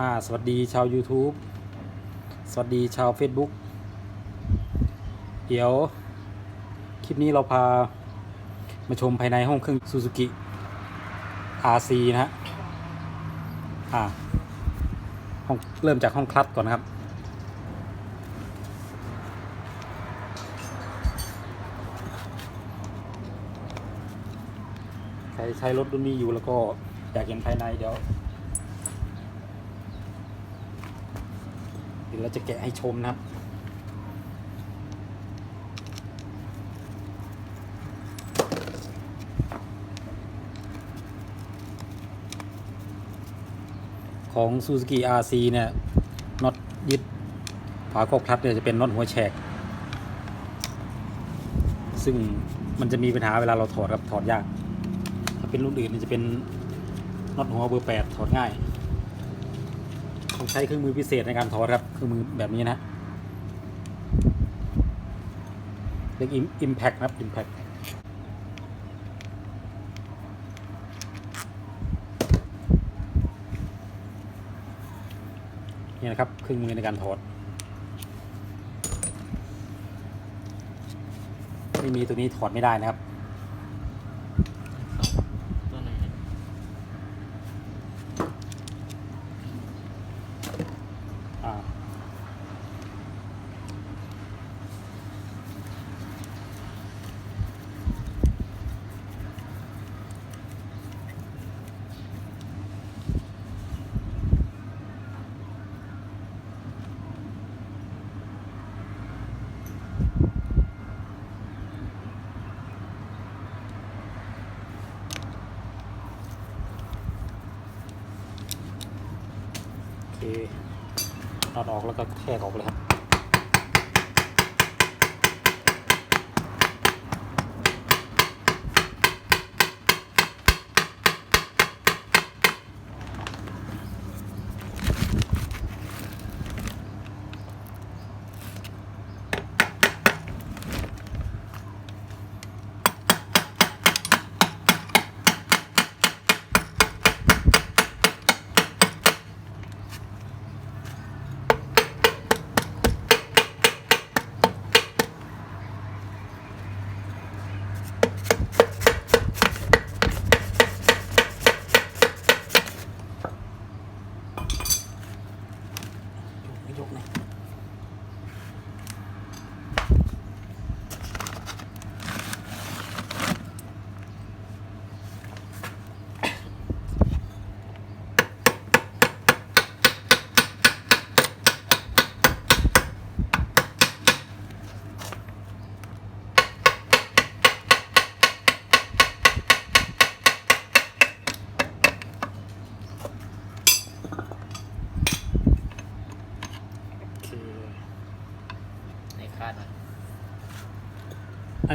อ่าสวัสดีชาว YouTube สวัสดีชาว Facebook เดี๋ยว คลิปนี้เราพามาชมภายในห้องเครื่อง Suzuki RC นะฮะ อ่าห้องเริ่มจากห้องคลัตช์ก่อนนะครับ ใครใช้รถรุ่นนี้อยู่แล้วก็อยากเห็นภายในเดี๋ยว ดี๋ยวเราจะแกะให้ชมนะครับ ของ Suzuki RC เนี่ยน็อตยึดฝาครอบคลัตช์เนี่ยจะเป็นน็อตหัวแฉก ซึ่งมันจะมีปัญหาเวลาเราถอดครับถอดยาก ถ้าเป็นรุ่นอื่นเนี่ยจะเป็นน็อตหัวเบอร์แปดถอดง่าย ต้องใช้เครื่องมือพิเศษในการถอดครับเครื่องมือแบบนี้นะเรียกอิมแพคครับอิมแพคนี่นะครับเครื่องมือในการถอดไม่มีตัวนี้ถอดไม่ได้นะครับ ถอดออกแล้วก็แทกออกเลยครับ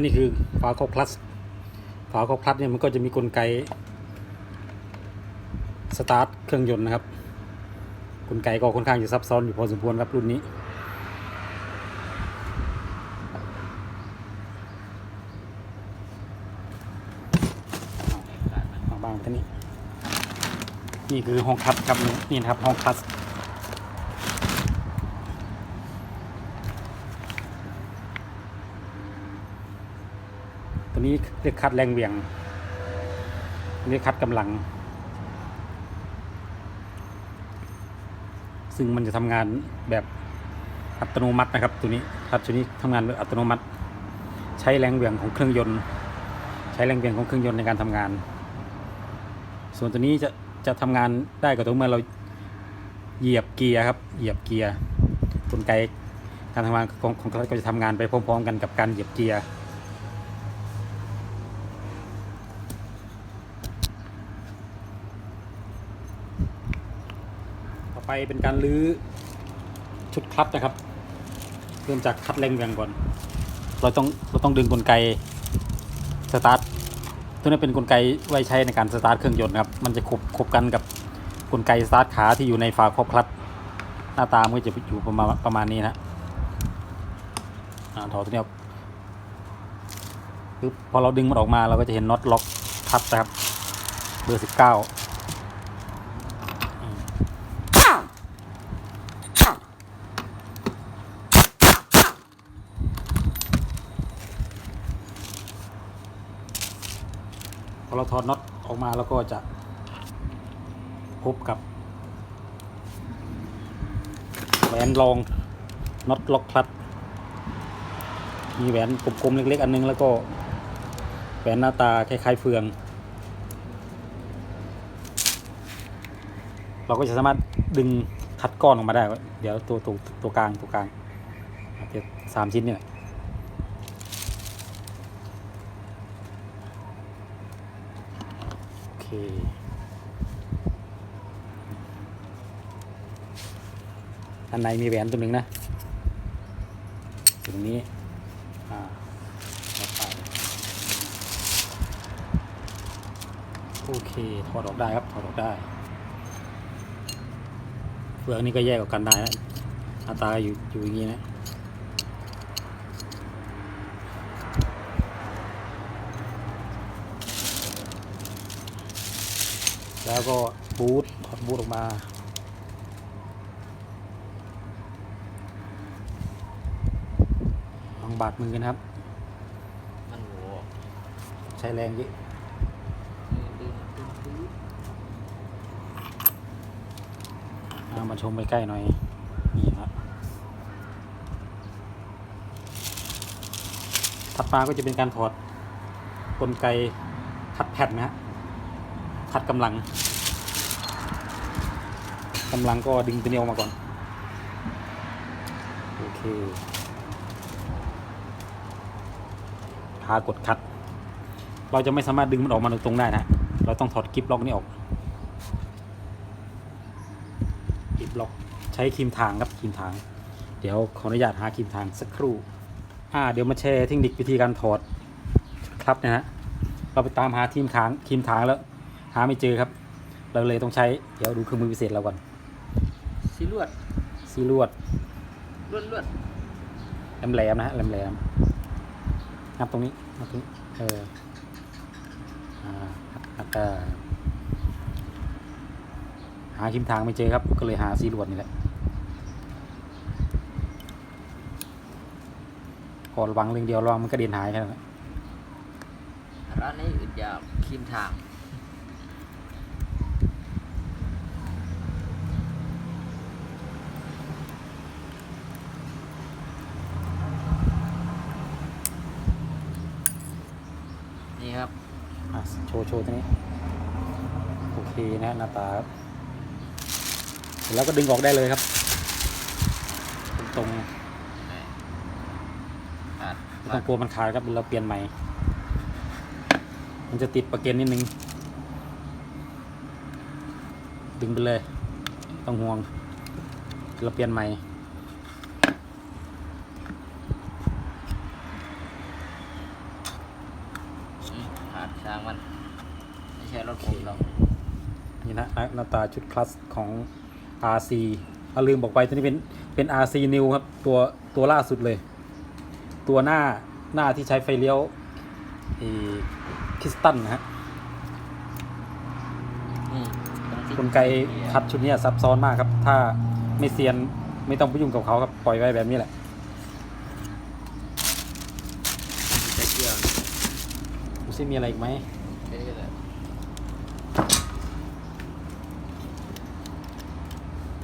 นนี้คือฝาครอบคลัตช์ฝาครอบคลัตช์เนี่ยมันก็จะมีกลไกสตาร์ทเครื่องยนต์นะครับกลไกก็ค่อนข้างจะซับซ้อนอยู่พอสมควรครับรุ่นนี้ในคาบางบางท่านี้ นี่คือห้องคลัตช์ครับนี่นี่นะครับห้องคลั ตัวนี้เรียกคัดแรงเหวี่ยงอันนี้คัดกำลัง ซึ่งมันจะทำงานแบบอัตโนมัตินะครับตัวนี้คัดตัวนี้ทำงานแบบอัตโนมัติ ใช้แรงเหวี่ยงของเครื่องยนต์ ใช้แรงเหวี่ยงของเครื่องยนต์ในการทำงาน ส่วนตัวนี้จะจะทำงานได้ก็ต่อเมื่อเราเหยียบเกียร์ครับ เหยียบเกียร์กลไกการทำงานของของเขาก็จะทำงานไปพร้อม ๆ กันกับการเหยียบเกียร์ ไปเป็นการลื้อชุดคลัตช์นะครับ เริ่มจากคัดแรงเวี่ยงก่อน เราต้องเราต้องดึงกลไกสตาร์ทตัวนี้เป็นกลไกไว้ใช้ในการสตาร์ทเครื่องยนต์ครับ มันจะขบขบกันกับกลไกสตาร์ทขาที่อยู่ในฝาครอบคลัตช์หน้าตามันก็จะอยู่ประมาณประมาณนี้นะถอดตัวนี้ออกปึ๊บพอเราดึงมันออกมาเราก็จะเห็นน็อตล็อกคลัตช์นะครับ เบอร์สิบเก้า อเราถอดน็อตออกมาแล้วก็จะพบกับแหวนรองน็อตล็อกคลัตมีแหวนกลมๆเล็ก ๆ อันนึงแล้วก็แหวนหน้าตาคล้ายๆเฟือง เราก็จะสามารถดึงคัดก้อนออกมาได้ เดี๋ยวตัวตัวตัวกลางตัวกลางเดี๋ยวสามชิ้นเนี่ยค อันในมีแหวนตัวหนึ่งนะตรงนี้อ่าโอเคถอดออกได้ครับถอดออกได้เฟืองนี่ก็แยกออกกันได้นะหน้าตาอยู่อยู่อย่างนี้นะ แล้วก็บูทถอดบูทออกมาลองบาดมือกันครับ มันโหใช้แรงเยอะมือดึงดึงดึงเอามาชมใกล้ๆหน่อย นี่ครับ ถัดมาก็จะเป็นการถอดกลไกคัดแผ่นนะฮะ คัดกำลังกำลังก็ดึงตัวนี้ออกมาก่อน โอเคพากดคัด เราจะไม่สามารถดึงมันออกมาตรงๆได้นะ เราต้องถอดกิฟล็อกนี้ออกกิฟล็อกใช้ครีมทางครับครีมทาง เดี๋ยวขออนุญาตหาครีมทางสักครู่อ่าเดี๋ยวมาแชร์เทคนิควิธีการถอดครับนะฮะเราไปตามหาทีมทางครีมทางแล้ว หาไม่เจอครับ เราเลยต้องใช้เดี๋ยวดูเครื่องมือพิเศษเราก่อนสีลวดซีลวดลวดลวดแหลมๆนะฮะแหลมๆนับตรงนี้นับตรงนี้เอออ่าแล้วก็หาครีมทางไม่เจอครับ ก็เลยหาซีลวดนี่แหละก่อนระวังเรื่องเดียวระวังมันกระเด็นหายแค่นั้นแหละร้านนี้อึดยาวครีมทาง นี่ครับ อะ โชว์โชว์ตัวนี้ โอเคนะหน้าตาครับเสร็จแล้วก็ดึงออกได้เลยครับ ตรงไม่ต้องกลัวมันขาดครับเราเปลี่ยนใหม่ มันจะติดประเก็นนิดนึง ดึงไปเลย ต้องห่วง เราเปลี่ยนใหม่ อืมขาดช้างมัน ไม่ใช่รถผมหรอก นี่นะหน้าหน้าตาชุดคลาสของ RC เอาลืมบอกไปตัวนี้เป็นเป็น RC New ครับ ตัวตัวล่าสุดเลย ตัวหน้าหน้าที่ใช้ไฟเลี้ยวคิสตันนะฮะนี่ตรงที่กลไกคัดชุดเนี้ยซับซ้อนมากครับ ถ้าไม่เซียนไม่ต้องไปยุ่งกับเขาครับ ปล่อยไว้แบบนี้แหละใช้เกี่ยวดูซิมีอะไรอีกไหม ใช้ก็ได้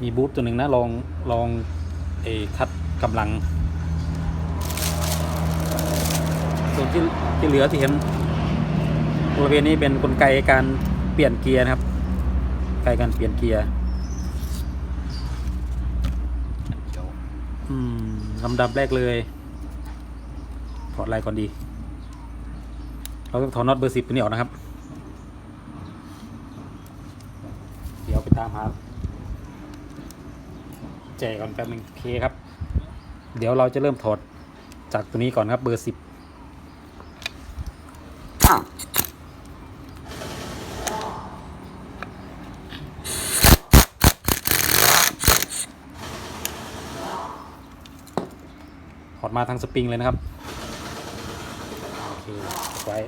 มีบูทตัวหนึ่งนะลองลองเอคัดกำลัง ส่วนที่ที่เหลือที่เห็นบริเวณนี้เป็นกลไกการเปลี่ยนเกียร์นะครับไกการเปลี่ยนเกียร์อืมลำดับแรกเลยถอดอะไรก่อนดี เราต้องถอดน็อตเบอร์สิบตัวนี้ออกนะครับ เดี๋ยวไปตามหา แจก่อนแป๊บนึงโอเคครับ เดี๋ยวเราจะเริ่มถอดจากตัวนี้ก่อนครับเบอร์สิบถอดมาทางสปริงเลยนะครับ โอเคไว้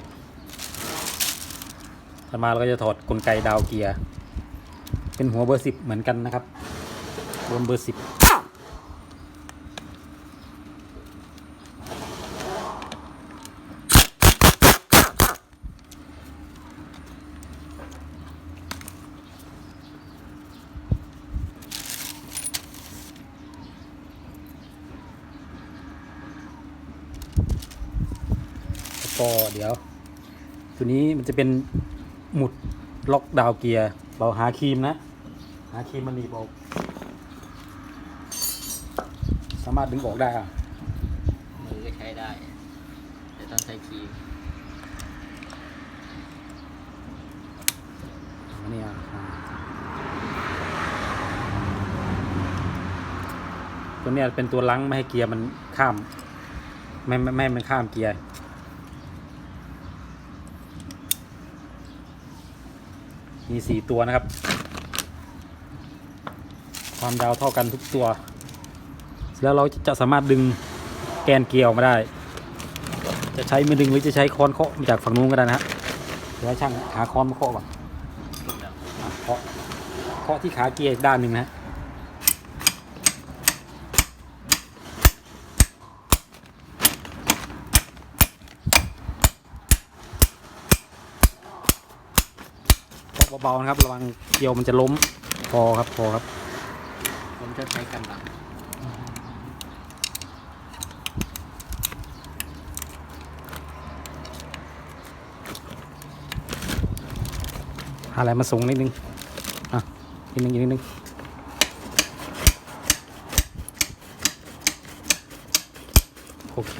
ถัดมาเราก็จะถอดกลไกดาวเกียร์ เป็นหัวเบอร์สิบเหมือนกันนะครับ บนเบอร์สิบก็เดี๋ยว ตัวนี้มันจะเป็นหมุดล็อกดาวเกียร์ เราหาครีมนะ หาครีมมันหนีบออกามารถดึงออกได้อะมือก็ใช้ได้ แต่ต้องใช้ครีมอันนี้อะอ่าตัวเนี้ยเป็นตัวลังไม่ให้เกียร์มันข้าม ไม่ไม่ไม่ให้มันข้ามเกียร์มีสี่ตัวนะครับ ความยาวเท่ากันทุกตัว แล้วเราจะสามารถดึงแกนเกียร์ออกมาได้ จะใช้มือดึงหรือจะใช้ค้อนเคาะมาจากฝั่งนู้นก็ได้นะฮะเดี๋ยวช่างหาค้อนมาเคาะก่อนเคาะเคาะที่ขาเกียร์อีกด้านหนึ่งนะเคาะเบาๆนะครับระวังเกียวมันจะล้มพอครับพอครับผมจะใช้กำลัง อะไรมาส่งนิดนึง อะนิดนึงนิดนึงโอเค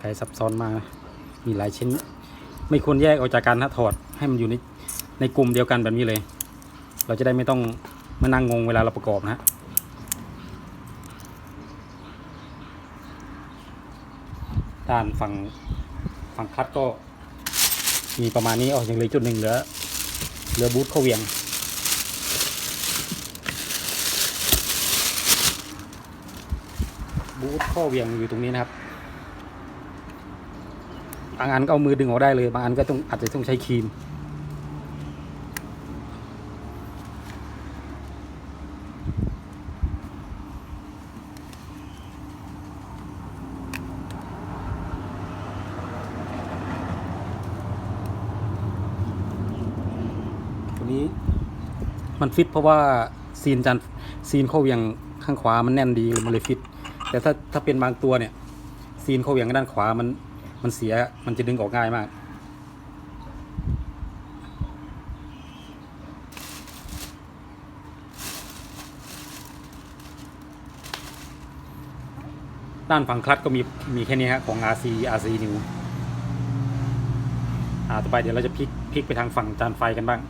ไก่ซับซ้อนมาก มีหลายชิ้น ไม่ควรแยกออกจากกันนะถอดให้มันอยู่ในในกลุ่มเดียวกันแบบนี้เลย เราจะได้ไม่ต้องมานั่งงงเวลาเราประกอบนะฮะด้านฝั่งฝั่งคัดก็มีประมาณนี้อ๋อยังเหลือจุดหนึ่งเหลือเหลือบูทเข้าเหวียงบูทข้อเหวียงอยู่ตรงนี้นะครับ บางอันก็เอามือดึงออกได้เลย บางอันก็ต้องอาจจะต้องใช้ครีม ตัวนี้มันฟิตเพราะว่าซีนจันซีนเข้าเหวียงข้างขวามันแน่นดีมันเลยฟิต แต่ถ้าถ้าเป็นบางตัวเนี่ย ซีนเข้าเหวียงด้านขวามัน มันเสียมันจะดึงออกง่ายมาก ด้านฝั่งคลัตช์ก็มีมีแค่นี้ฮะของ RC RC นิวอ่าต่อไปเดี๋ยวเราจะพลิกพลิกไปทางฝั่งจานไฟกันบ้าง